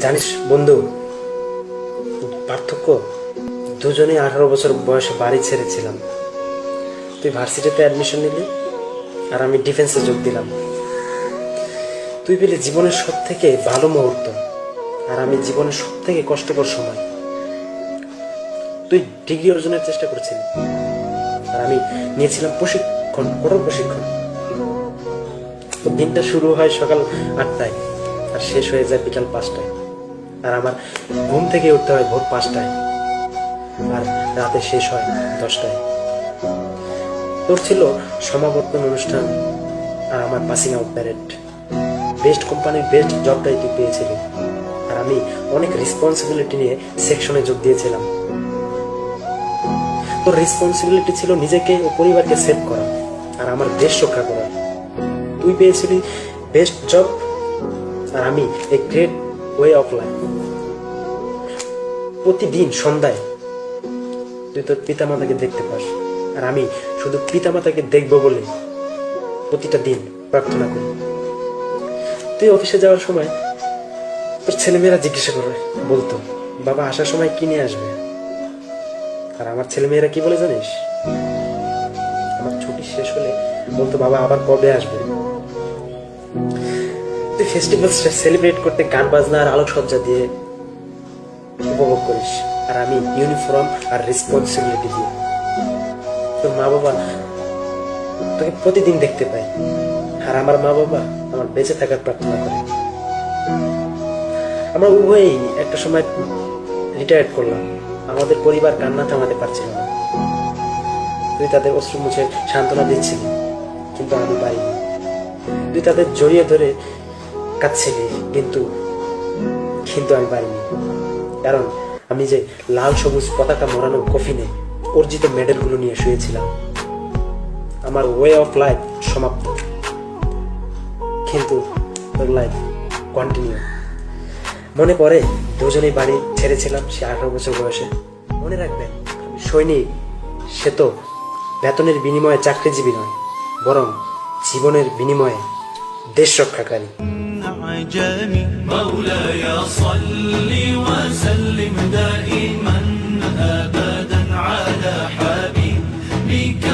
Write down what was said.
জানিস, বন্ধু, পার্থক্য দুজনেই আঠারো বছর বয়সে বাড়ি ছেড়েছিলাম। তুই ভার্সিটিতে অ্যাডমিশন নিলি আর আমি ডিফেন্সে যোগ দিলাম। তুই পেলে জীবনের সব থেকে ভালো মুহূর্ত আর আমি জীবনের সব থেকে কষ্টকর সময়। তুই ডিগ্রি অর্জনের চেষ্টা করছিলি আর আমি নিয়েছিলাম প্রশিক্ষণ, কঠোর প্রশিক্ষণ। দিনটা শুরু হয় সকাল আটটায়। আর শেষ হয়ে যায় বিকাল পাঁচটায়। আর আমার ঘুম থেকে উঠতে হয় ভোর পাঁচটায়। আর রাতে শেষ হয় দশটায়। তোর ছিল সমাবর্তন অনুষ্ঠান আর আমার পাসিং আউট প্যারেড বেস্ট কোম্পানির বেস্ট জবটাই তুই পেয়েছিলি। আর আমি অনেক রেসপন্সিবিলিটি নিয়ে সেকশনে যোগ দিয়েছিলাম। তোর রেসপন্সিবিলিটি ছিল নিজেকে ও পরিবারকে সেভ করা আর আমার দেশ রক্ষা করা। তুই পেয়েছিলি বেস্ট জব আর আমি a great way of life প্রতিদিন সন্ধ্যায় তুই তোর পিতামাতাকে দেখতে পাস। আর আমি শুধু পিতামাতাকে দেখব বলে প্রতিটা দিন প্রার্থনা করি। তুই অফিসে যাওয়ার সময় তোর ছেলেমেয়েরা জিজ্ঞাসা করবে, বলতো, বাবা, আসার সময় কি নিয়ে আসবে? আর আমার ছেলেমেয়েরা কি বলে জানিস? আমার ছুটি শেষ হলে বলতো, বাবা, আবার কবে আসবে? তুই ফেস্টিভ্যাল সেলিব্রেট করতে গান, বাজনা আর আলোকসজ্জা দিয়ে উপভোগ করিস। আর আমি ইউনিফর্ম আর রেসপন্সিবিলিটি দিয়ে। তোর মা বাবা তোকে প্রতিদিন দেখতে পাই আর আমার মা বাবা আমার বেঁচে থাকার প্রার্থনা করে। আমরা উভয়ই একটা সময় রিটায়ার্ড করলাম। আমাদের পরিবার কান্না থামাতে পারছিল না। তুই তাদের অশ্রু মুছে সান্ত্বনা দিচ্ছিলি, কিন্তু আমি পারিনি। তুই তাদের জড়িয়ে ধরে কাঁদছিলি কিন্তু কিন্তু আমি পারিনি। কারণ, আমি যে লাল সবুজ পতাকা মোড়ানো কফিনে অর্জিত মেডেলগুলো নিয়ে শুয়েছিলাম। আমার ওয়ে অফ লাইফ সমাপ্ত। কিন্তু লাইফ কন্টিনিউ মনে পড়ে, দুজনেই বাড়ি ছেড়েছিলাম সে আঠারো বছর বয়সে। মনে রাখবেন সৈনিক, সে তো বেতনের বিনিময়ে চাকরিজীবী নয়, বরং জীবনের বিনিময়ে দেশ রক্ষাকারী। معجمي مولاي صل وسلم دائما أبدا على حبيبك.